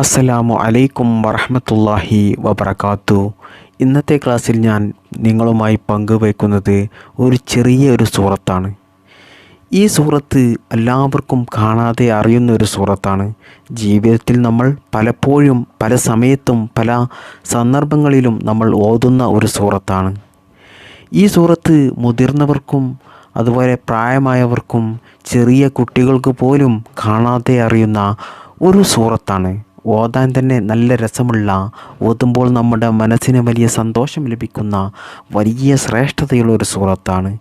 അസ്സലാമു അലൈക്കും വറഹമത്തല്ലാഹി വബർക്കാത്തു ഇന്നത്തെ ക്ലാസ്സിൽ ഞാൻ നിങ്ങളുമായി പങ്കുവയ്ക്കുന്നത് ഒരു ചെറിയ ഒരു സൂറത്താണ്. ഈ സൂറത്ത് എല്ലാവർക്കും കാണാതെ അറിയുന്ന ഒരു സൂറത്താണ്. ജീവിതത്തിൽ നമ്മൾ പലപ്പോഴും പല സമയത്തും പല സന്ദർഭങ്ങളിലും നമ്മൾ ഓതുന്ന ഒരു സൂറത്താണ്. ഈ സൂറത്ത് മുതിർന്നവർക്കും അതുപോലെ പ്രായമായവർക്കും ചെറിയ കുട്ടികൾക്ക് പോലും കാണാതെ അറിയുന്ന ഒരു സൂറത്താണ്. ഓതാൻ തന്നെ നല്ല രസമുള്ള ഓതുമ്പോൾ നമ്മുടെ മനസ്സിന് വലിയ സന്തോഷം ലഭിക്കുന്ന വലിയ ശ്രേഷ്ഠതയുള്ള ഒരു സൂറത്താണ്.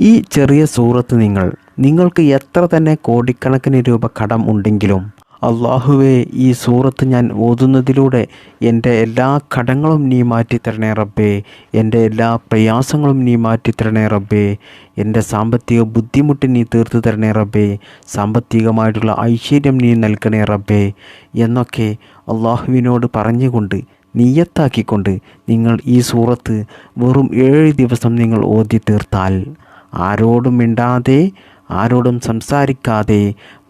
ഈ ചെറിയ സൂറത്ത് നിങ്ങൾ നിങ്ങൾക്ക് എത്ര തന്നെ കോടിക്കണക്കിന് രൂപ കടം ഉണ്ടെങ്കിലും അള്ളാഹുവെ ഈ സൂറത്ത് ഞാൻ ഓതുന്നതിലൂടെ എന്റെ എല്ലാ കടങ്ങളും നീ മാറ്റിത്തരണേ റബ്ബേ. എന്റെ എല്ലാ പ്രയാസങ്ങളും നീ മാറ്റിത്തരണേ റബ്ബേ. എന്റെ സാമ്പത്തിക ബുദ്ധിമുട്ട് നീ തീർത്തു തരണേ റബ്ബേ. സാമ്പത്തികമായിട്ടുള്ള ഐശ്വര്യം നീ നൽകണേ റബ്ബേ. എന്നൊക്കെ അള്ളാഹുവിനോട് പറഞ്ഞുകൊണ്ട് നീയത്താക്കിക്കൊണ്ട് നിങ്ങൾ ഈ സൂറത്ത് വെറും ഏഴ് ദിവസം നിങ്ങൾ ഓതി തീർത്താൽ ആരോടും മിണ്ടാതെ ആരോടും സംസാരിക്കാതെ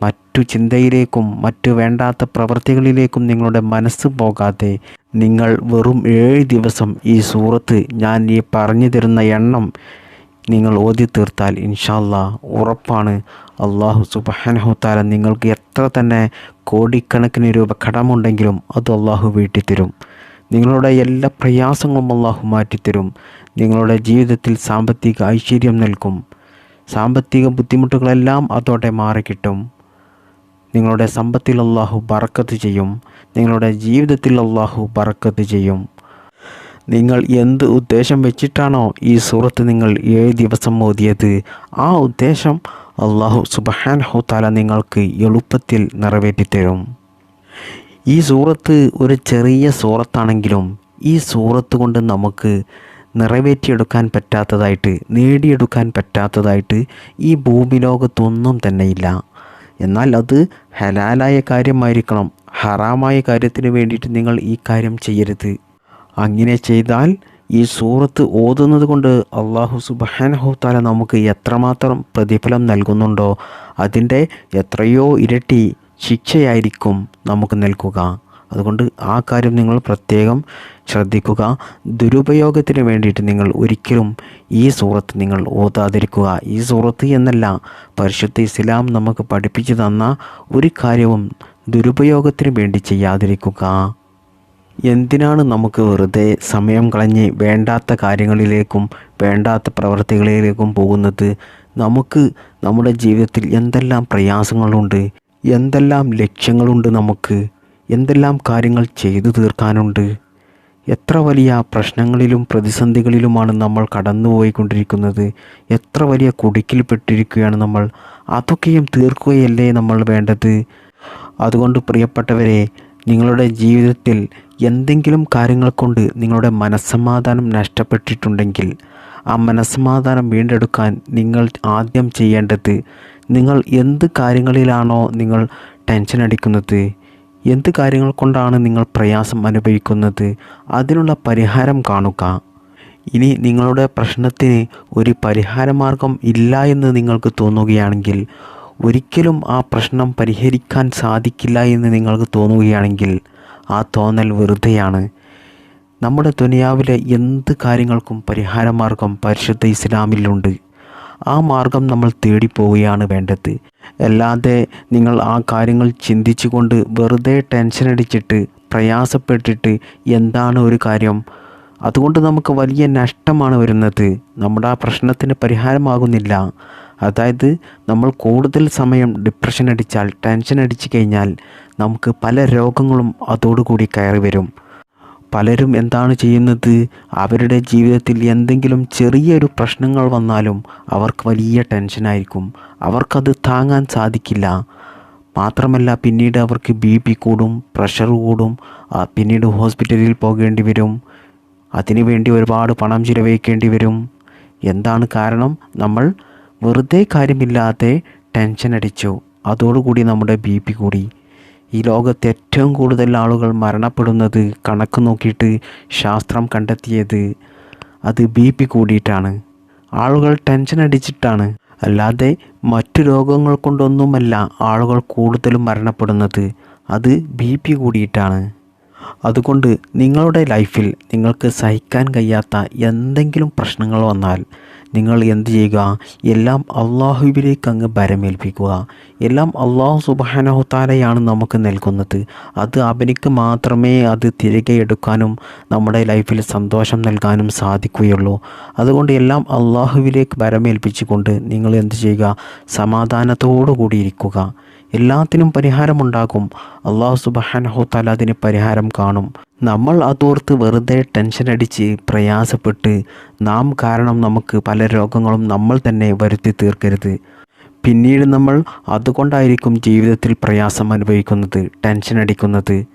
മറ്റു ചിന്തയിലേക്കും മറ്റു വേണ്ടാത്ത പ്രവൃത്തികളിലേക്കും നിങ്ങളുടെ മനസ്സ് പോകാതെ നിങ്ങൾ വെറും ഏഴ് ദിവസം ഈ സൂറത്ത് ഞാൻ ഈ പറഞ്ഞു തരുന്ന എണ്ണം നിങ്ങൾ ഓതി തീർത്താൽ ഇൻഷാല്ല ഉറപ്പാണ്. അള്ളാഹു സുബാനഹുത്താല നിങ്ങൾക്ക് എത്ര തന്നെ കോടിക്കണക്കിന് രൂപ കടമുണ്ടെങ്കിലും അത് അള്ളാഹു വീട്ടിത്തരും. നിങ്ങളുടെ എല്ലാ പ്രയാസങ്ങളും അള്ളാഹു മാറ്റിത്തരും. നിങ്ങളുടെ ജീവിതത്തിൽ സാമ്പത്തിക ഐശ്വര്യം നൽകും. സാമ്പത്തിക ബുദ്ധിമുട്ടുകളെല്ലാം അതോടെ മാറിക്കിട്ടും. നിങ്ങളുടെ സമ്പത്തിൽ അള്ളാഹു ബറക്കത്ത് ചെയ്യും. നിങ്ങളുടെ ജീവിതത്തിൽ അള്ളാഹു ബറക്കത്ത് ചെയ്യും. നിങ്ങൾ എന്ത് ഉദ്ദേശം വെച്ചിട്ടാണോ ഈ സൂറത്ത് നിങ്ങൾ ഏഴ് ദിവസം ഓതിയത്? ആ ഉദ്ദേശം അള്ളാഹു സുബഹാൻ ഹൗത്താല നിങ്ങൾക്ക് എളുപ്പത്തിൽ നിറവേറ്റിത്തരും. ഈ സൂറത്ത് ഒരു ചെറിയ സൂറത്താണെങ്കിലും ഈ സൂറത്ത് കൊണ്ട് നമുക്ക് നിറവേറ്റിയെടുക്കാൻ പറ്റാത്തതായിട്ട് നേടിയെടുക്കാൻ പറ്റാത്തതായിട്ട് ഈ ഭൂമി ലോകത്തൊന്നും തന്നെയില്ല. എന്നാൽ അത് ഹലാലായ കാര്യമായിരിക്കണം. ഹറാമായ കാര്യത്തിന് വേണ്ടിയിട്ട് നിങ്ങൾ ഈ കാര്യം ചെയ്യരുത്. അങ്ങനെ ചെയ്താൽ ഈ സൂറത്ത് ഓതുന്നത് കൊണ്ട് അള്ളാഹു സുബാനഹുത്താല നമുക്ക് എത്രമാത്രം പ്രതിഫലം നൽകുന്നുണ്ടോ അതിന്റെ എത്രയോ ഇരട്ടി ശിക്ഷയായിരിക്കും നമുക്ക് നൽകുക. അതുകൊണ്ട് ആ കാര്യം നിങ്ങൾ പ്രത്യേകം ശ്രദ്ധിക്കുക. ദുരുപയോഗത്തിന് വേണ്ടിയിട്ട് നിങ്ങൾ ഒരിക്കലും ഈ സൂറത്ത് നിങ്ങൾ ഓതാതിരിക്കുക. ഈ സൂറത്ത് എന്നല്ല പരിശുദ്ധ ഇസ്ലാം നമുക്ക് പഠിപ്പിച്ചു തന്ന ഒരു കാര്യവും ദുരുപയോഗത്തിന് വേണ്ടി ചെയ്യാതിരിക്കുക. എന്തിനാണ് നമുക്ക് വെറുതെ സമയം കളഞ്ഞ് വേണ്ടാത്ത കാര്യങ്ങളിലേക്കും വേണ്ടാത്ത പ്രവർത്തികളിലേക്കും പോകുന്നത്? നമുക്ക് നമ്മുടെ ജീവിതത്തിൽ എന്തെല്ലാം പ്രയാസങ്ങളുണ്ട്? എന്തെല്ലാം ലക്ഷ്യങ്ങളുണ്ട് നമുക്ക്? എന്തെല്ലാം കാര്യങ്ങൾ ചെയ്തു തീർക്കാനുണ്ട്? എത്ര വലിയ പ്രശ്നങ്ങളിലും പ്രതിസന്ധികളിലുമാണ് നമ്മൾ കടന്നുപോയിക്കൊണ്ടിരിക്കുന്നത്? എത്ര വലിയ കുടുക്കിൽപ്പെട്ടിരിക്കുകയാണ് നമ്മൾ? അതൊക്കെയും തീർക്കുകയല്ലേ നമ്മൾ വേണ്ടത്? അതുകൊണ്ട് പ്രിയപ്പെട്ടവരെ നിങ്ങളുടെ ജീവിതത്തിൽ എന്തെങ്കിലും കാര്യങ്ങൾ കൊണ്ട് നിങ്ങളുടെ മനസ്സമാധാനം നഷ്ടപ്പെട്ടിട്ടുണ്ടെങ്കിൽ ആ മനസ്സമാധാനം വീണ്ടെടുക്കാൻ നിങ്ങൾ ആദ്യം ചെയ്യേണ്ടത് നിങ്ങൾ എന്ത് കാര്യങ്ങളിലാണോ നിങ്ങൾ ടെൻഷൻ അടിക്കുന്നത് എന്ത് കാര്യങ്ങൾ കൊണ്ടാണ് നിങ്ങൾ പ്രയാസം അനുഭവിക്കുന്നത്? അതിനുള്ള പരിഹാരം കാണുക. ഇനി നിങ്ങളുടെ പ്രശ്നത്തിന് ഒരു പരിഹാരമാർഗം ഇല്ല എന്ന് നിങ്ങൾക്ക് തോന്നുകയാണെങ്കിൽ ഒരിക്കലും ആ പ്രശ്നം പരിഹരിക്കാൻ സാധിക്കില്ല എന്ന് നിങ്ങൾക്ക് തോന്നുകയാണെങ്കിൽ ആ തോന്നൽ വെറുതെയാണ്. നമ്മുടെ ദുനിയാവിലെ എന്ത് കാര്യങ്ങൾക്കും പരിഹാരമാർഗം പരിശുദ്ധ ഇസ്ലാമിലുണ്ട്. ആ മാർഗം നമ്മൾ തേടിപ്പോവുകയാണ് വേണ്ടത്. അല്ലാതെ നിങ്ങൾ ആ കാര്യങ്ങൾ ചിന്തിച്ചുകൊണ്ട് വെറുതെ ടെൻഷൻ അടിച്ചിട്ട് പ്രയാസപ്പെട്ടിട്ട് എന്താണ് ഒരു കാര്യം? അതുകൊണ്ട് നമുക്ക് വലിയ നഷ്ടമാണ് വരുന്നത്. നമ്മുടെ ആ പ്രശ്നത്തിന് പരിഹാരമാകുന്നില്ല. അതായത് നമ്മൾ കൂടുതൽ സമയം ഡിപ്രഷൻ അടിച്ചാൽ ടെൻഷൻ അടിച്ചു കഴിഞ്ഞാൽ നമുക്ക് പല രോഗങ്ങളും അതോടുകൂടി കയറി വരും പലരും എന്താണ് ചെയ്യുന്നത്? അവരുടെ ജീവിതത്തിൽ എന്തെങ്കിലും ചെറിയൊരു പ്രശ്നങ്ങൾ വന്നാലും അവർക്ക് വലിയ ടെൻഷനായിരിക്കും അവർക്കത് താങ്ങാൻ സാധിക്കില്ല. മാത്രമല്ല പിന്നീട് അവർക്ക് ബി പി കൂടും പ്രഷർ കൂടും പിന്നീട് ഹോസ്പിറ്റലിൽ പോകേണ്ടി വരും. അതിനുവേണ്ടി ഒരുപാട് പണം ചിലവഴിക്കേണ്ടി വരും. എന്താണ് കാരണം? നമ്മൾ വെറുതെ കാര്യമില്ലാതെ ടെൻഷൻ അടിച്ചു. അതോടുകൂടി നമ്മുടെ ബി പി കൂടി. ഈ ലോകത്ത് ഏറ്റവും കൂടുതൽ ആളുകൾ മരണപ്പെടുന്നത് കണക്ക് നോക്കിയിട്ട് ശാസ്ത്രം കണ്ടെത്തിയത് അത് ബി പി കൂടിയിട്ടാണ്. ആളുകൾ ടെൻഷൻ അടിച്ചിട്ടാണ്. അല്ലാതെ മറ്റു രോഗങ്ങൾ കൊണ്ടൊന്നുമല്ല ആളുകൾ കൂടുതലും മരണപ്പെടുന്നത്. അത് ബി പി കൂടിയിട്ടാണ്. അതുകൊണ്ട് നിങ്ങളുടെ ലൈഫിൽ നിങ്ങൾക്ക് സഹിക്കാൻ കഴിയാത്ത എന്തെങ്കിലും പ്രശ്നങ്ങൾ വന്നാൽ നിങ്ങൾ എന്ത് ചെയ്യുക? എല്ലാം അള്ളാഹുവിലേക്ക് അങ്ങ് ഭരമേൽപ്പിക്കുക എല്ലാം അള്ളാഹു സുബാനഹുത്താലയാണ് നമുക്ക് നൽകുന്നത്. അത് അവനിക്ക് മാത്രമേ അത് തിരികെ എടുക്കാനും നമ്മുടെ ലൈഫിൽ സന്തോഷം നൽകാനും സാധിക്കുകയുള്ളൂ. അതുകൊണ്ട് എല്ലാം അള്ളാഹുവിലേക്ക് ഭരമേൽപ്പിച്ചുകൊണ്ട് നിങ്ങൾ എന്ത് ചെയ്യുക? സമാധാനത്തോടു കൂടി ഇരിക്കുക. എല്ലാത്തിനും പരിഹാരമുണ്ടാകും. അള്ളാഹു സുബാനഹുത്താല അതിന് പരിഹാരം കാണും. നമ്മൾ അതോർത്ത് വെറുതെ ടെൻഷൻ അടിച്ച് പ്രയാസപ്പെട്ട് നാം കാരണം നമുക്ക് പല രോഗങ്ങളും നമ്മൾ തന്നെ വരുത്തി തീർക്കരുത്. പിന്നീട് നമ്മൾ അതുകൊണ്ടായിരിക്കും ജീവിതത്തിൽ പ്രയാസം അനുഭവിക്കുന്നത് ടെൻഷൻ അടിക്കുന്നത്.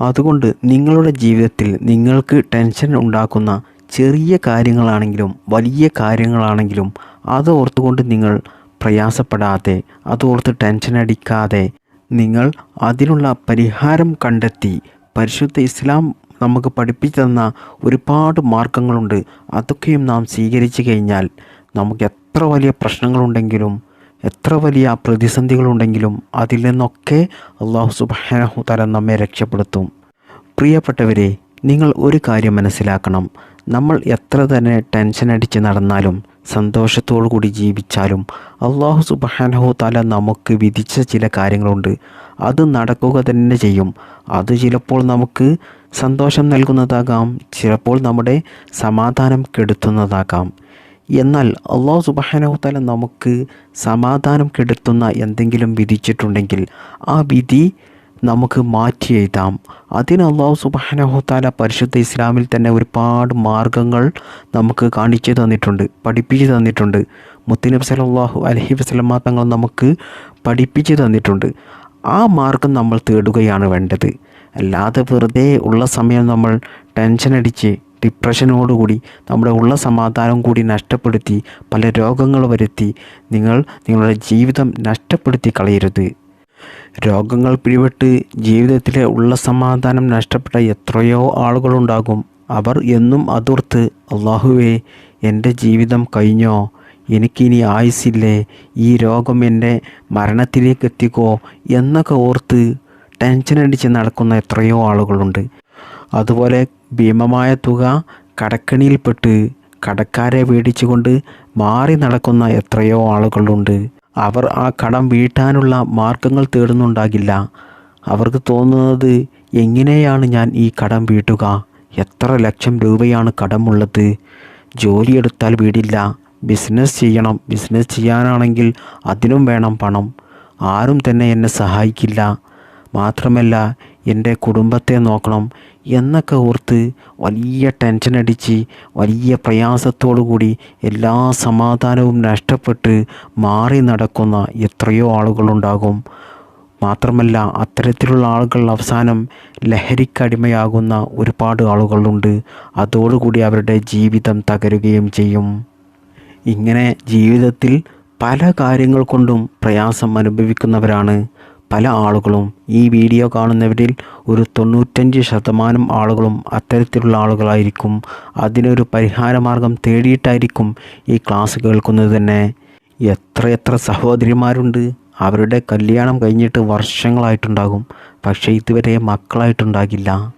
അതുകൊണ്ട് നിങ്ങളുടെ ജീവിതത്തിൽ നിങ്ങൾക്ക് ടെൻഷൻ ഉണ്ടാക്കുന്ന ചെറിയ കാര്യങ്ങളാണെങ്കിലും വലിയ കാര്യങ്ങളാണെങ്കിലും അത് ഓർത്തുകൊണ്ട് നിങ്ങൾ പ്രയാസപ്പെടാതെ അതോർത്ത് ടെൻഷൻ അടിക്കാതെ നിങ്ങൾ അതിനുള്ള പരിഹാരം കണ്ടെത്തി. പരിശുദ്ധ ഇസ്ലാം നമുക്ക് പഠിപ്പിച്ചു തന്ന ഒരുപാട് മാർഗങ്ങളുണ്ട്. അതൊക്കെയും നാം സ്വീകരിച്ചു കഴിഞ്ഞാൽ നമുക്ക് എത്ര വലിയ പ്രശ്നങ്ങളുണ്ടെങ്കിലും എത്ര വലിയ പ്രതിസന്ധികളുണ്ടെങ്കിലും അതിൽ നിന്നൊക്കെ അള്ളാഹു സുബാനഹു തല നമ്മെ രക്ഷപ്പെടുത്തും. പ്രിയപ്പെട്ടവരെ നിങ്ങൾ ഒരു കാര്യം മനസ്സിലാക്കണം. നമ്മൾ എത്ര തന്നെ ടെൻഷൻ അടിച്ച് നടന്നാലും സന്തോഷത്തോടു കൂടി ജീവിച്ചാലും അള്ളാഹു സുബാനഹു തല നമുക്ക് വിധിച്ച ചില കാര്യങ്ങളുണ്ട്. അത് നടക്കുക തന്നെ ചെയ്യും. അത് ചിലപ്പോൾ നമുക്ക് സന്തോഷം നൽകുന്നതാകാം. ചിലപ്പോൾ നമ്മുടെ സമാധാനം കെടുത്തുന്നതാകാം. എന്നാൽ അള്ളാഹു സുബാനഹു തല നമുക്ക് സമാധാനം കെടുത്തുന്ന എന്തെങ്കിലും വിധിച്ചിട്ടുണ്ടെങ്കിൽ ആ വിധി നമുക്ക് മാറ്റി എഴുതാം. അതിന് അള്ളാഹു സുബാനഹുത്താല പരിശുദ്ധ ഇസ്ലാമിൽ തന്നെ ഒരുപാട് മാർഗങ്ങൾ നമുക്ക് കാണിച്ചു തന്നിട്ടുണ്ട് പഠിപ്പിച്ചു തന്നിട്ടുണ്ട്. മുത്തനബ് സലാഹു അലഹി വസ്ലമ തങ്ങൾ നമുക്ക് പഠിപ്പിച്ചു തന്നിട്ടുണ്ട്. ആ മാർഗം നമ്മൾ തേടുകയാണ് വേണ്ടത്. അല്ലാതെ വെറുതെ ഉള്ള സമയം നമ്മൾ ടെൻഷൻ അടിച്ച് ഡിപ്രഷനോടുകൂടി നമ്മുടെ ഉള്ള സമാധാനം കൂടി നഷ്ടപ്പെടുത്തി പല രോഗങ്ങൾ വരുത്തി നിങ്ങൾ നിങ്ങളുടെ ജീവിതം നഷ്ടപ്പെടുത്തി കളയരുത്. രോഗങ്ങൾ പിടിപെട്ട് ജീവിതത്തിലെ ഉള്ള സമാധാനം നഷ്ടപ്പെട്ട എത്രയോ ആളുകളുണ്ടാകും. അവർ എന്നും അതോർത്ത് അള്ളാഹുവേ എന്റെ ജീവിതം കഴിഞ്ഞോ? എനിക്കിനി ആയുസില്ലേ ഈ രോഗം എന്റെ മരണത്തിലേക്ക് എത്തിക്കോ? എന്നൊക്കെ ഓർത്ത് ടെൻഷൻ അടിച്ച് നടക്കുന്ന എത്രയോ ആളുകളുണ്ട്. അതുപോലെ ഭീമമായ തുക കടക്കണിയിൽപ്പെട്ട് കടക്കാരെ പേടിച്ചുകൊണ്ട് മാറി നടക്കുന്ന എത്രയോ ആളുകളുണ്ട്. അവർ ആ കടം വീട്ടാനുള്ള മാർഗങ്ങൾ തേടുന്നുണ്ടാകില്ല. അവർക്ക് തോന്നുന്നത് എങ്ങനെയാണ് ഞാൻ ഈ കടം വീട്ടുക? എത്ര ലക്ഷം രൂപയാണ് കടമുള്ളത്? ജോലിയെടുത്താൽ വീടില്ല. ബിസിനസ് ചെയ്യണം. ബിസിനസ് ചെയ്യാനാണെങ്കിൽ അതിനും വേണം പണം. ആരും തന്നെ എന്നെ സഹായിക്കില്ല. മാത്രമല്ല എന്റെ കുടുംബത്തെ നോക്കണം എന്നൊക്കെ ഓർത്ത് വലിയ ടെൻഷൻ അടിച്ച് വലിയ പ്രയാസത്തോടു കൂടി എല്ലാ സമാധാനവും നഷ്ടപ്പെട്ട് മാറി നടക്കുന്ന എത്രയോ ആളുകളുണ്ടാകും. മാത്രമല്ല അത്തരത്തിലുള്ള ആളുകൾ അവസാനം ലഹരിക്കടിമയാകുന്ന ഒരുപാട് ആളുകളുണ്ട്. അതോടുകൂടി അവരുടെ ജീവിതം തകരുകയും ചെയ്യും. ഇങ്ങനെ ജീവിതത്തിൽ പല കാര്യങ്ങൾ കൊണ്ടും പ്രയാസം അനുഭവിക്കുന്നവരാണ്. പല ആളുകളും ഈ വീഡിയോ കാണുന്നവരിൽ ഒരു തൊണ്ണൂറ്റഞ്ച് ശതമാനം ആളുകളും അത്തരത്തിലുള്ള ആളുകളായിരിക്കും. അതിനൊരു പരിഹാരമാർഗം തേടിയിട്ടായിരിക്കും ഈ ക്ലാസ് കേൾക്കുന്നത് തന്നെ. എത്രയെത്ര സഹോദരിമാരുണ്ട്. അവരുടെ കല്യാണം കഴിഞ്ഞിട്ട് വർഷങ്ങളായിട്ടുണ്ടാകും. പക്ഷേ ഇതുവരെ മക്കളായിട്ടുണ്ടാകില്ല.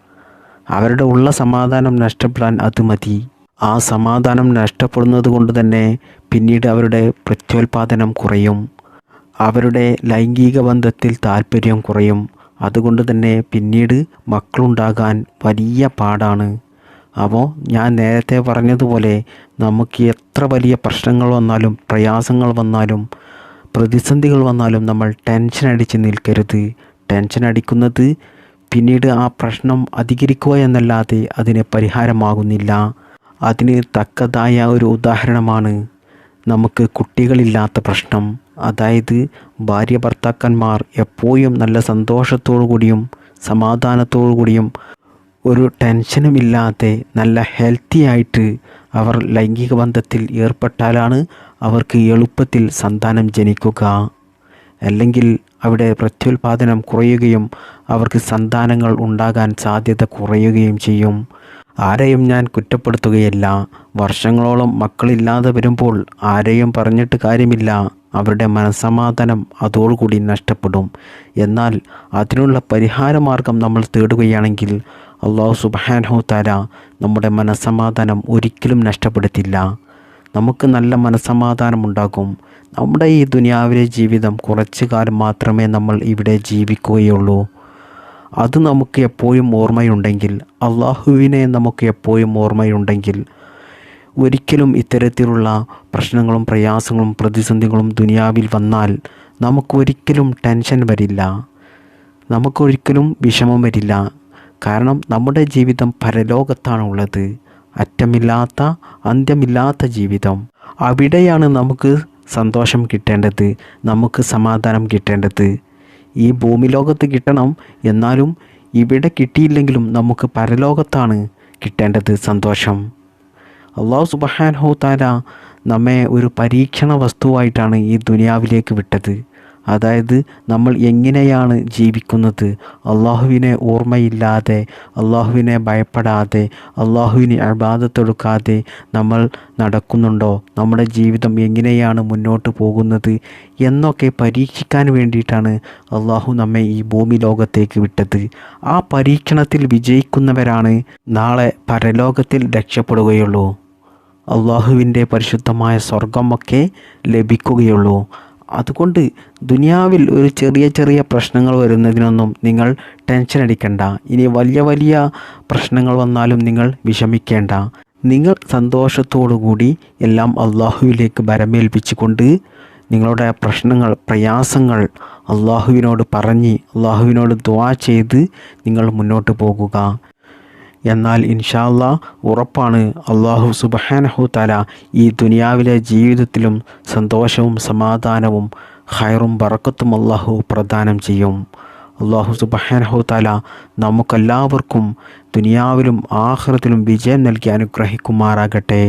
അവരുടെ ഉള്ള സമാധാനം നഷ്ടപ്പെടാൻ അത് മതി. ആ സമാധാനം നഷ്ടപ്പെടുന്നത് കൊണ്ട് തന്നെ പിന്നീട് അവരുടെ പ്രത്യോൽപാദനം കുറയും. അവരുടെ ലൈംഗിക ബന്ധത്തിൽ താല്പര്യം കുറയും. അതുകൊണ്ട് തന്നെ പിന്നീട് മക്കളുണ്ടാകാൻ വലിയ പാടാണ്. അപ്പോൾ ഞാൻ നേരത്തെ പറഞ്ഞതുപോലെ നമുക്ക് എത്ര വലിയ പ്രശ്നങ്ങൾ വന്നാലും പ്രയാസങ്ങൾ വന്നാലും പ്രതിസന്ധികൾ വന്നാലും നമ്മൾ ടെൻഷൻ അടിച്ച് നിൽക്കരുത്. ടെൻഷൻ അടിക്കുന്നത് പിന്നീട് ആ പ്രശ്നം അധികരിക്കുക എന്നല്ലാതെ അതിന് പരിഹാരമാകുന്നില്ല. അതിന് തക്കതായ ഒരു ഉദാഹരണമാണ് നമുക്ക് കുട്ടികളില്ലാത്ത പ്രശ്നം. അതായത് ഭാര്യ ഭർത്താക്കന്മാർ എപ്പോഴും നല്ല സന്തോഷത്തോടു കൂടിയും സമാധാനത്തോടു കൂടിയും ഒരു ടെൻഷനും ഇല്ലാതെ നല്ല ഹെൽത്തി ആയിട്ട് അവർ ലൈംഗിക ബന്ധത്തിൽ ഏർപ്പെട്ടാലാണ് അവർക്ക് എളുപ്പത്തിൽ സന്താനം ജനിക്കുക. അല്ലെങ്കിൽ അവിടെ പ്രത്യുൽപാദനം കുറയുകയും അവർക്ക് സന്താനങ്ങൾ ഉണ്ടാകാൻ സാധ്യത കുറയുകയും ചെയ്യും. ആരെയും ഞാൻ കുറ്റപ്പെടുത്തുകയല്ല. വർഷങ്ങളോളം മക്കളില്ലാതെ വരുമ്പോൾ ആരെയും പറഞ്ഞിട്ട് കാര്യമില്ല. അവരുടെ മനസ്സമാധാനം അതോടുകൂടി നഷ്ടപ്പെടും. എന്നാൽ അതിനുള്ള പരിഹാരമാർഗം നമ്മൾ തേടുകയാണെങ്കിൽ അള്ളാഹു സുബാനഹു താര നമ്മുടെ മനസ്സമാധാനം ഒരിക്കലും നഷ്ടപ്പെടുത്തില്ല. നമുക്ക് നല്ല മനസ്സമാധാനം ഉണ്ടാകും. നമ്മുടെ ഈ ദുനിയാവിലെ ജീവിതം കുറച്ചു കാലം മാത്രമേ നമ്മൾ ഇവിടെ ജീവിക്കുകയുള്ളൂ. അത് നമുക്ക് എപ്പോഴും ഓർമ്മയുണ്ടെങ്കിൽ അള്ളാഹുവിനെ നമുക്ക് എപ്പോഴും ഓർമ്മയുണ്ടെങ്കിൽ ഒരിക്കലും ഇത്തരത്തിലുള്ള പ്രശ്നങ്ങളും പ്രയാസങ്ങളും പ്രതിസന്ധികളും ദുനിയാവിൽ വന്നാൽ നമുക്കൊരിക്കലും ടെൻഷൻ വരില്ല. നമുക്കൊരിക്കലും വിഷമം വരില്ല. കാരണം നമ്മുടെ ജീവിതം പരലോകത്താണ് ഉള്ളത് അറ്റമില്ലാത്ത അന്ത്യമില്ലാത്ത ജീവിതം. അവിടെയാണ് നമുക്ക് സന്തോഷം കിട്ടേണ്ടത്. നമുക്ക് സമാധാനം കിട്ടേണ്ടത്. ഈ ഭൂമി ലോകത്ത് കിട്ടണം. എന്നാലും ഇവിടെ കിട്ടിയില്ലെങ്കിലും നമുക്ക് പരലോകത്താണ് കിട്ടേണ്ടത് സന്തോഷം. അള്ളാഹു സുബഹാൻഹു താല നമ്മെ ഒരു പരീക്ഷണ വസ്തുവായിട്ടാണ് ഈ ദുനിയാവിലേക്ക് വിട്ടത്. അതായത് നമ്മൾ എങ്ങനെയാണ് ജീവിക്കുന്നത്? അള്ളാഹുവിനെ ഓർമ്മയില്ലാതെ അള്ളാഹുവിനെ ഭയപ്പെടാതെ അള്ളാഹുവിനെ അബാധത്തെടുക്കാതെ നമ്മൾ നടക്കുന്നുണ്ടോ? നമ്മുടെ ജീവിതം എങ്ങനെയാണ് മുന്നോട്ട് പോകുന്നത്? എന്നൊക്കെ പരീക്ഷിക്കാൻ വേണ്ടിയിട്ടാണ് അള്ളാഹു നമ്മെ ഈ ഭൂമി ലോകത്തേക്ക് വിട്ടത്. ആ പരീക്ഷണത്തിൽ വിജയിക്കുന്നവരാണ് നാളെ പരലോകത്തിൽ രക്ഷപ്പെടുകയുള്ളൂ. അള്ളാഹുവിന്റെ പരിശുദ്ധമായ സ്വർഗമൊക്കെ ലഭിക്കുകയുള്ളൂ. അതുകൊണ്ട് ദുനിയാവിൽ ഒരു ചെറിയ ചെറിയ പ്രശ്നങ്ങൾ വരുന്നതിനൊന്നും നിങ്ങൾ ടെൻഷൻ അടിക്കണ്ട. ഇനി വലിയ വലിയ പ്രശ്നങ്ങൾ വന്നാലും നിങ്ങൾ വിഷമിക്കേണ്ട. നിങ്ങൾ സന്തോഷത്തോടുകൂടി എല്ലാം അള്ളാഹുവിലേക്ക് ബരമേൽപ്പിച്ചുകൊണ്ട് നിങ്ങളുടെ പ്രശ്നങ്ങൾ പ്രയാസങ്ങൾ അള്ളാഹുവിനോട് പറഞ്ഞ് അള്ളാഹുവിനോട് ദ്വാ ചെയ്ത് നിങ്ങൾ മുന്നോട്ട് പോകുക. എന്നാൽ ഇൻഷാല്ല ഉറപ്പാണ് അള്ളാഹു സുബഹാനഹു തല ഈ ദുനിയാവിലെ ജീവിതത്തിലും സന്തോഷവും സമാധാനവും ഹൈറും ബറക്കത്തും അള്ളാഹു പ്രദാനം ചെയ്യും. അള്ളാഹു സുബഹാനഹു തല നമുക്കെല്ലാവർക്കും ദുനിയാവിലും ആഹ്റത്തിലും വിജയം നൽകി അനുഗ്രഹിക്കുമാറാകട്ടെ.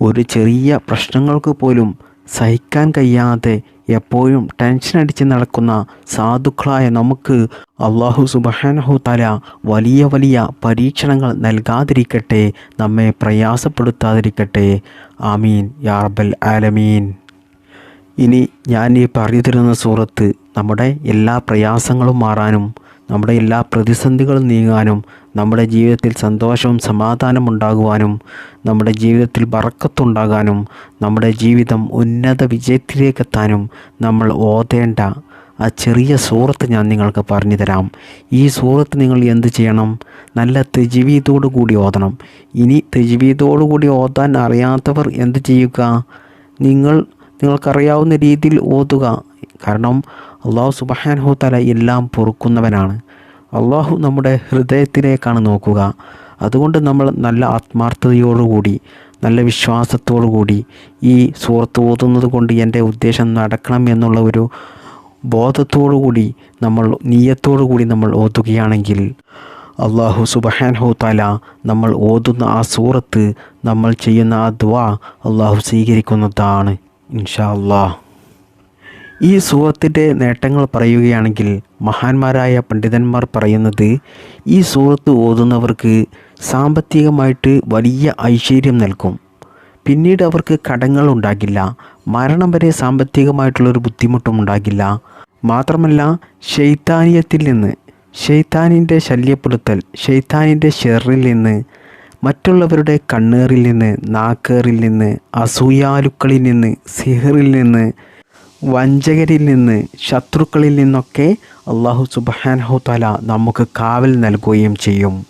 ഒരു ചെറിയ പ്രശ്നങ്ങൾക്ക് പോലും സഹിക്കാൻ കഴിയാതെ എപ്പോഴും ടെൻഷൻ അടിച്ച് നടക്കുന്ന സാധുക്കളായ നമുക്ക് അള്ളാഹു സുബഹാനഹു തല വലിയ വലിയ പരീക്ഷണങ്ങൾ നൽകാതിരിക്കട്ടെ നമ്മെ പ്രയാസപ്പെടുത്താതിരിക്കട്ടെ. ആമീൻ. യാർബൽ ആലമീൻ. ഇനി ഞാൻ ഈ പറഞ്ഞു തരുന്ന സൂറത്ത് നമ്മുടെ എല്ലാ പ്രയാസങ്ങളും മാറാനും നമ്മുടെ എല്ലാ പ്രതിസന്ധികളും നീങ്ങാനും നമ്മുടെ ജീവിതത്തിൽ സന്തോഷവും സമാധാനം ഉണ്ടാകുവാനും നമ്മുടെ ജീവിതത്തിൽ വറക്കത്തുണ്ടാകാനും നമ്മുടെ ജീവിതം ഉന്നത വിജയത്തിലേക്കെത്താനും നമ്മൾ ഓതേണ്ട ആ ചെറിയ സൂറത്ത് ഞാൻ നിങ്ങൾക്ക് പറഞ്ഞു തരാം. ഈ സൂറത്ത് നിങ്ങൾ എന്ത് ചെയ്യണം? നല്ല തെജീവീതോടു കൂടി ഓതണം. ഇനി തെജീവീതോടു കൂടി ഓതാൻ അറിയാത്തവർ എന്ത് ചെയ്യുക? നിങ്ങൾ നിങ്ങൾക്കറിയാവുന്ന രീതിയിൽ ഓതുക. കാരണം അള്ളാഹു സുബഹാൻഹു തല എല്ലാം പൊറുക്കുന്നവനാണ്. അള്ളാഹു നമ്മുടെ ഹൃദയത്തിലേക്കാണ് നോക്കുക. അതുകൊണ്ട് നമ്മൾ നല്ല ആത്മാർത്ഥതയോടുകൂടി നല്ല വിശ്വാസത്തോടു കൂടി ഈ സുഹൃത്ത് ഓതുന്നത് കൊണ്ട് എന്റെ ഉദ്ദേശം നടക്കണം എന്നുള്ള ഒരു ബോധത്തോടു കൂടി നമ്മൾ നീയത്തോടു കൂടി നമ്മൾ ഓതുകയാണെങ്കിൽ അള്ളാഹു സുബഹാൻഹു തല നമ്മൾ ഓതുന്ന ആ സൂറത്ത് നമ്മൾ ചെയ്യുന്ന ആ ദ്വാ അള്ളാഹു സ്വീകരിക്കുന്നതാണ് ഇൻഷാ അള്ളാഹ്. ഈ സൂറത്തിന്റെ നേട്ടങ്ങൾ പറയുകയാണെങ്കിൽ മഹാന്മാരായ പണ്ഡിതന്മാർ പറയുന്നത് ഈ സൂറത്ത് ഓതുന്നവർക്ക് സാമ്പത്തികമായിട്ട് വലിയ ഐശ്വര്യം നൽകും. പിന്നീട് അവർക്ക് കടങ്ങൾ ഉണ്ടാകില്ല. മരണം വരെ സാമ്പത്തികമായിട്ടുള്ളൊരു ബുദ്ധിമുട്ടും ഉണ്ടാകില്ല. മാത്രമല്ല ഷെയ്ത്താനിയത്തിൽ നിന്ന് ഷെയ്ത്താനിന്റെ ശല്യപ്പെടുത്തൽ ഷെയ്ത്താനിന്റെ ഷെറിൽ നിന്ന് മറ്റുള്ളവരുടെ കണ്ണേറിൽ നിന്ന് നാക്കേറിൽ നിന്ന് അസൂയാലുക്കളിൽ നിന്ന് സിഹറിൽ നിന്ന് വഞ്ചകരിൽ നിന്ന് ശത്രുക്കളിൽ നിന്നൊക്കെ അള്ളാഹു സുബാൻഹു തല നമുക്ക് കാവൽ നൽകുകയും ചെയ്യും.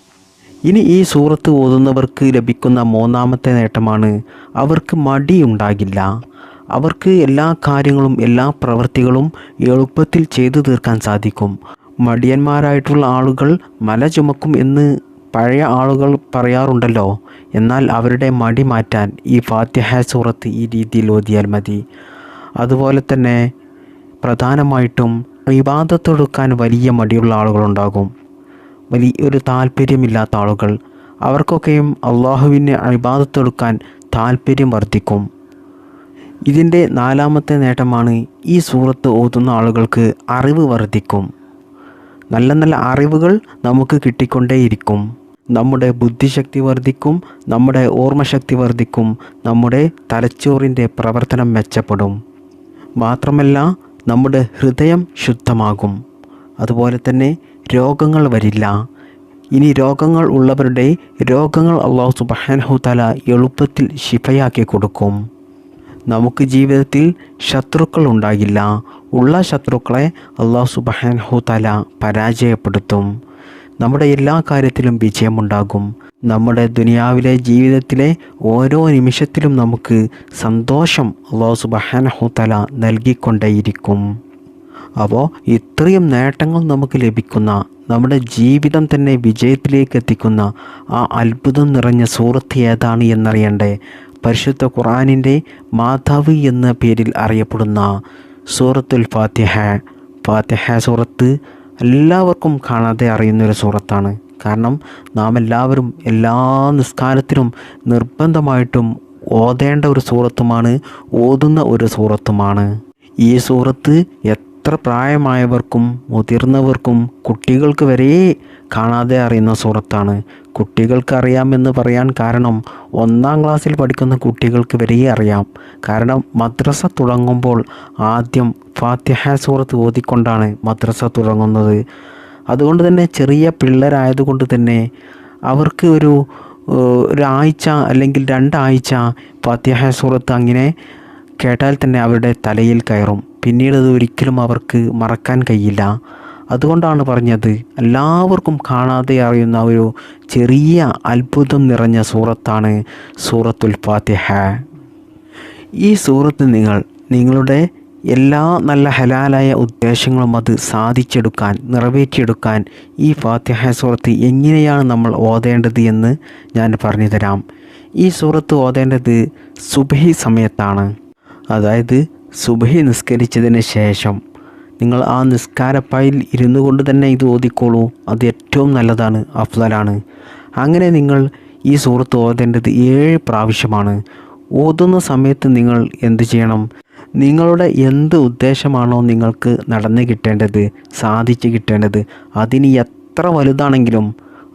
ഇനി ഈ സൂറത്ത് ഓതുന്നവർക്ക് ലഭിക്കുന്ന മൂന്നാമത്തെ നേട്ടമാണ് അവർക്ക് മടിയുണ്ടാകില്ല. അവർക്ക് എല്ലാ കാര്യങ്ങളും എല്ലാ പ്രവൃത്തികളും എളുപ്പത്തിൽ ചെയ്തു തീർക്കാൻ സാധിക്കും. മടിയന്മാരായിട്ടുള്ള ആളുകൾ മല ചുമക്കും എന്ന് പഴയ ആളുകൾ പറയാറുണ്ടല്ലോ. എന്നാൽ അവരുടെ മടി മാറ്റാൻ ഈ ഫാത്തിഹ സൂറത്ത് ഈ രീതിയിൽ ഓതിയാൽ മതി. അതുപോലെ തന്നെ പ്രധാനമായിട്ടും വിവാദത്തെടുക്കാൻ വലിയ മടിയുള്ള ആളുകളുണ്ടാകും. വലിയ ഒരു താല്പര്യമില്ലാത്ത ആളുകൾ. അവർക്കൊക്കെയും അള്ളാഹുവിനെ അഭിബാധത്തെടുക്കാൻ താല്പര്യം വർദ്ധിക്കും. ഇതിന്റെ നാലാമത്തെ നേട്ടമാണ് ഈ സൂറത്ത് ഓതുന്ന ആളുകൾക്ക് അറിവ് വർദ്ധിക്കും. നല്ല നല്ല അറിവുകൾ നമുക്ക് കിട്ടിക്കൊണ്ടേയിരിക്കും. നമ്മുടെ ബുദ്ധിശക്തി വർദ്ധിക്കും നമ്മുടെ ഓർമ്മശക്തി വർദ്ധിക്കും നമ്മുടെ തലച്ചോറിന്റെ പ്രവർത്തനം മെച്ചപ്പെടും. മാത്രമല്ല നമ്മുടെ ഹൃദയം ശുദ്ധമാകും. അതുപോലെ തന്നെ രോഗങ്ങൾ വരില്ല. ഇനി രോഗങ്ങൾ ഉള്ളവരുടെ രോഗങ്ങൾ അള്ളാഹു സുബഹാനഹു തല എളുപ്പത്തിൽ ശിഫയാക്കി കൊടുക്കും. നമുക്ക് ജീവിതത്തിൽ ശത്രുക്കൾ ഉണ്ടാകില്ല. ഉള്ള ശത്രുക്കളെ അള്ളാഹു സുബഹാനഹു തല പരാജയപ്പെടുത്തും. നമ്മുടെ എല്ലാ കാര്യത്തിലും വിജയമുണ്ടാകും. നമ്മുടെ ദുനിയാവിലെ ജീവിതത്തിലെ ഓരോ നിമിഷത്തിലും നമുക്ക് സന്തോഷം അള്ളാഹു സുബഹാനഹു തല നൽകിക്കൊണ്ടേയിരിക്കും. അപ്പോൾ ഇത്രയും നേട്ടങ്ങൾ നമുക്ക് ലഭിക്കുന്ന നമ്മുടെ ജീവിതം തന്നെ വിജയത്തിലേക്ക് എത്തിക്കുന്ന ആ അത്ഭുതം നിറഞ്ഞ സൂറത്ത് ഏതാണ് എന്നറിയണ്ടേ? പരിശുദ്ധ ഖുർആാനിന്റെ മാതാവ് എന്ന പേരിൽ അറിയപ്പെടുന്ന സൂറത്തുൽ ഫാത്തിഹ. ഫാത്തിഹ സൂറത്ത് എല്ലാവർക്കും കാണാതെ അറിയുന്നൊരു സൂറത്താണ്. കാരണം നാം എല്ലാവരും എല്ലാ നിസ്കാരത്തിനും നിർബന്ധമായിട്ടും ഓതേണ്ട ഒരു സൂറത്തുമാണ് ഓതുന്ന ഒരു സൂറത്തുമാണ്. ഈ സൂറത്ത് എത്ര പ്രായമായവർക്കും മുതിർന്നവർക്കും കുട്ടികൾക്ക് വരെ കാണാതെ അറിയുന്ന സൂറത്താണ്. കുട്ടികൾക്ക് അറിയാമെന്ന് പറയാൻ കാരണം ഒന്നാം ക്ലാസ്സിൽ പഠിക്കുന്ന കുട്ടികൾക്ക് വരെ അറിയാം. കാരണം മദ്രസ തുടങ്ങുമ്പോൾ ആദ്യം ഫാത്തിഹ സൂറത്ത് ഓതിക്കൊണ്ടാണ് മദ്രസ തുടങ്ങുന്നത്. അതുകൊണ്ട് തന്നെ ചെറിയ പിള്ളേരായതുകൊണ്ട് തന്നെ അവർക്ക് ഒരു ഒരാഴ്ച അല്ലെങ്കിൽ രണ്ടാഴ്ച ഫാത്തിഹ സൂറത്ത് അങ്ങനെ കേട്ടാൽ തന്നെ അവരുടെ തലയിൽ കയറും. പിന്നീട് അത് ഒരിക്കലും അവർക്ക് മറക്കാൻ കഴിയില്ല. അതുകൊണ്ടാണ് പറഞ്ഞത് എല്ലാവർക്കും കാണാതെ അറിയുന്ന ഒരു ചെറിയ അത്ഭുതം നിറഞ്ഞ സൂറത്താണ് സൂറത്തുൽ ഫാത്തിഹ. ഈ സൂറത്ത് നിങ്ങൾ നിങ്ങളുടെ എല്ലാ നല്ല ഹലാലായ ഉദ്ദേശങ്ങളും അത് സാധിച്ചെടുക്കാൻ നിറവേറ്റിയെടുക്കാൻ ഈ ഫാത്തിഹ സൂറത്ത് എങ്ങനെയാണ് നമ്മൾ ഓതേണ്ടത് എന്ന് ഞാൻ പറഞ്ഞു തരാം ഈ സൂറത്ത് ഓതേണ്ടത് സുബഹി സമയത്താണ്. അതായത് സുബഹി നിസ്കരിച്ചതിന് ശേഷം നിങ്ങൾ ആ നിസ്കാരപ്പായിൽ ഇരുന്നു കൊണ്ട് തന്നെ ഇത് ഓതിക്കോളൂ. അത് ഏറ്റവും നല്ലതാണ് അഫ്സലാണ് അങ്ങനെ നിങ്ങൾ ഈ സൂറത്ത് ഓതേണ്ടത് ഏഴ് പ്രാവശ്യമാണ്. ഓതുന്ന സമയത്ത് നിങ്ങൾ എന്ത് ചെയ്യണം? നിങ്ങളുടെ എന്ത് ഉദ്ദേശമാണോ നിങ്ങൾക്ക് നടന്നു കിട്ടേണ്ടത് സാധിച്ചു കിട്ടേണ്ടത് അതിന് എത്ര വലുതാണെങ്കിലും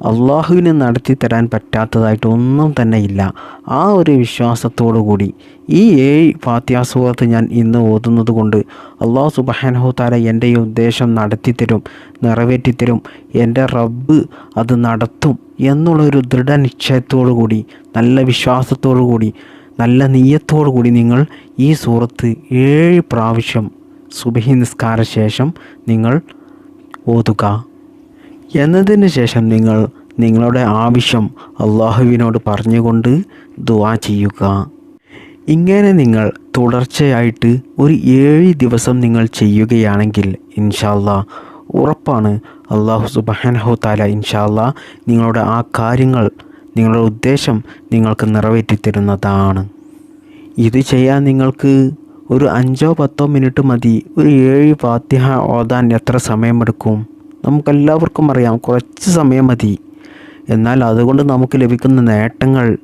അള്ളാഹുവിന് നടത്തി തരാൻ പറ്റാത്തതായിട്ട് ഒന്നും തന്നെ ഇല്ല. ആ ഒരു വിശ്വാസത്തോടു കൂടി ഈ ഏഴ് ഫാത്യാസുഹത്ത് ഞാൻ ഇന്ന് ഓതുന്നത് കൊണ്ട് അള്ളാഹു സുബഹാനഹു താര എന്റെ ഈ ഉദ്ദേശം നടത്തിത്തരും നിറവേറ്റിത്തരും എന്റെ റബ്ബ് അത് നടത്തും എന്നുള്ളൊരു ദൃഢനിശ്ചയത്തോടു കൂടി നല്ല വിശ്വാസത്തോടു കൂടി നല്ല നീയത്തോടു കൂടി നിങ്ങൾ ഈ സൂറത്ത് ഏഴ് പ്രാവശ്യം സുബഹി നിസ്കാര ശേഷം നിങ്ങൾ ഓതുക. എന്നതിന് ശേഷം നിങ്ങൾ നിങ്ങളുടെ ആവശ്യം അള്ളാഹുവിനോട് പറഞ്ഞുകൊണ്ട് ദുവാ ചെയ്യുക. ഇങ്ങനെ നിങ്ങൾ തുടർച്ചയായിട്ട് ഒരു ഏഴ് ദിവസം നിങ്ങൾ ചെയ്യുകയാണെങ്കിൽ ഇൻഷാല്ല ഉറപ്പാണ്. അള്ളാഹു സുബാനഹു താല ഇൻഷാല്ല നിങ്ങളുടെ ആ കാര്യങ്ങൾ നിങ്ങളുടെ ഉദ്ദേശം നിങ്ങൾക്ക് നിറവേറ്റി തരുന്നതാണ് ഇത് ചെയ്യാൻ നിങ്ങൾക്ക് ഒരു അഞ്ചോ പത്തോ മിനിറ്റ് മതി. ഒരു ഏഴ് ഫാത്തിഹ ഓതാൻ എത്ര സമയമെടുക്കും? നമുക്കെല്ലാവർക്കും അറിയാം കുറച്ച് സമയം മതി. എന്നാൽ അതുകൊണ്ട് നമുക്ക് ലഭിക്കുന്ന നേട്ടങ്ങൾ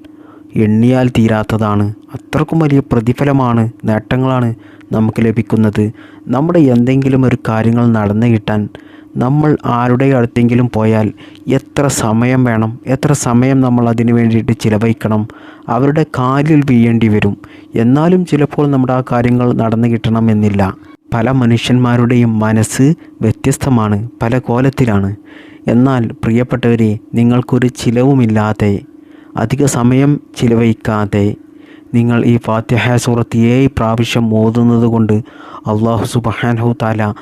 എണ്ണിയാൽ തീരാത്തതാണ്. അത്രക്കും വലിയ പ്രതിഫലമാണ് നേട്ടങ്ങളാണ് നമുക്ക് ലഭിക്കുന്നത്. നമ്മുടെ എന്തെങ്കിലും ഒരു കാര്യങ്ങൾ നടന്നു കിട്ടാൻ നമ്മൾ ആരുടെ അടുത്തെങ്കിലും പോയാൽ എത്ര സമയം വേണം എത്ര സമയം നമ്മൾ അതിനു വേണ്ടിയിട്ട് ചിലവഴിക്കണം അവരുടെ കാലിൽ വീഴേണ്ടി വരും. എന്നാലും ചിലപ്പോൾ നമ്മുടെ ആ കാര്യങ്ങൾ നടന്നു കിട്ടണമെന്നില്ല പല മനുഷ്യന്മാരുടെയും മനസ്സ് വ്യത്യസ്തമാണ് പല കോലത്തിലാണ്. എന്നാൽ പ്രിയപ്പെട്ടവരെ നിങ്ങൾക്കൊരു ചിലവുമില്ലാതെ അധിക സമയം ചിലവഴിക്കാതെ നിങ്ങൾ ഈ ഫാത്യഹ സൂറത്ത് ഏഴ് പ്രാവശ്യം ഓതുന്നത് കൊണ്ട് അള്ളാഹു സുബഹാൻഹു താല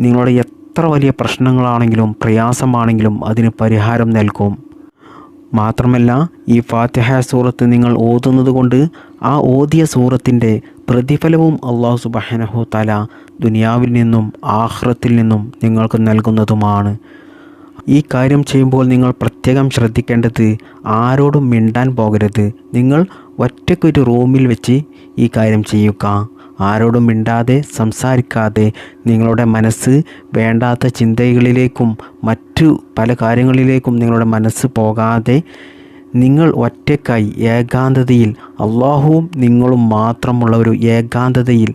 നിങ്ങളുടെ എത്ര വലിയ പ്രശ്നങ്ങളാണെങ്കിലും പ്രയാസമാണെങ്കിലും അതിന് പരിഹാരം നൽകും. മാത്രമല്ല ഈ ഫാത്യഹ സൂറത്ത് നിങ്ങൾ ഓതുന്നത് കൊണ്ട് ആ ഓതിയ സൂറത്തിന്റെ പ്രതിഫലവും അള്ളാഹു സുബഹാനഹു തല ദുനിയാവിൽ നിന്നും ആഹ്റത്തിൽ നിന്നും നിങ്ങൾക്ക് നൽകുന്നതുമാണ്. ഈ കാര്യം ചെയ്യുമ്പോൾ നിങ്ങൾ പ്രത്യേകം ശ്രദ്ധിക്കേണ്ടത് ആരോടും മിണ്ടാൻ പോകരുത്. നിങ്ങൾ ഒറ്റയ്ക്കൊരു റൂമിൽ വെച്ച് ഈ കാര്യം ചെയ്യുക. ആരോടും മിണ്ടാതെ സംസാരിക്കാതെ നിങ്ങളുടെ മനസ്സ് വേണ്ടാത്ത ചിന്തകളിലേക്കും മറ്റു പല കാര്യങ്ങളിലേക്കും നിങ്ങളുടെ മനസ്സ് പോകാതെ നിങ്ങൾ ഒറ്റക്കായി ഏകാന്തതയിൽ അള്ളാഹുവും നിങ്ങളും മാത്രമുള്ള ഒരു ഏകാന്തതയിൽ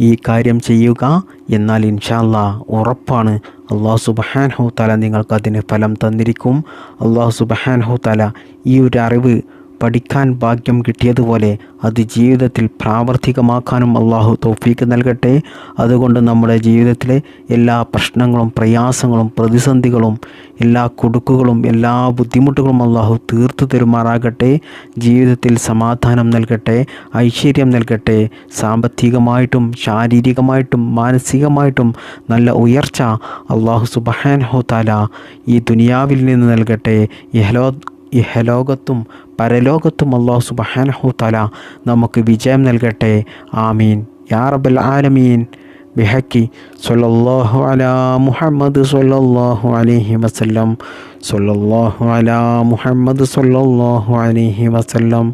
ഈ കാര്യം ചെയ്യുക എന്നാൽ ഇൻഷാല്ല ഉറപ്പാണ് അള്ളാഹു സുബഹാൻഹു തല നിങ്ങൾക്കതിന് ഫലം തന്നിരിക്കും. അള്ളാഹു സുബഹാൻഹു തല ഈ ഒരു അറിവ് പഠിക്കാൻ ഭാഗ്യം കിട്ടിയതുപോലെ അത് ജീവിതത്തിൽ പ്രാവർത്തികമാക്കാനും അള്ളാഹു തോഫീക്ക് നൽകട്ടെ. അതുകൊണ്ട് നമ്മുടെ ജീവിതത്തിലെ എല്ലാ പ്രശ്നങ്ങളും പ്രയാസങ്ങളും പ്രതിസന്ധികളും എല്ലാ കുടുക്കുകളും എല്ലാ ബുദ്ധിമുട്ടുകളും അള്ളാഹു തീർത്തു തരുമാറാകട്ടെ. ജീവിതത്തിൽ സമാധാനം നൽകട്ടെ ഐശ്വര്യം നൽകട്ടെ. സാമ്പത്തികമായിട്ടും ശാരീരികമായിട്ടും മാനസികമായിട്ടും നല്ല ഉയർച്ച അള്ളാഹു സുബഹാൻഹു താല ഈ ദുനിയാവിൽ നിന്ന് നൽകട്ടെ. ഇഹലോ ഇഹലോകത്തും പരലോകത്തും അള്ളാഹു സുബഹാനഹു തല നമുക്ക് വിജയം നൽകട്ടെ ആമീൻ യാ റബ്ബൽ ആലമീൻ ബിഹക്കി സല്ലല്ലാഹു അലാ മുഹമ്മദ് സല്ലല്ലാഹു അലൈഹി വസല്ലം സല്ലല്ലാഹു അലാ മുഹമ്മദ് സല്ലല്ലാഹു അലൈഹി വസല്ലം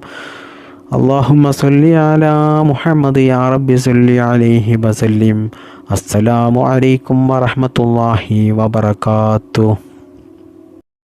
اللهم صل على محمد يا رب صل عليه وسلم السلام عليكم ورحمة الله وبركاته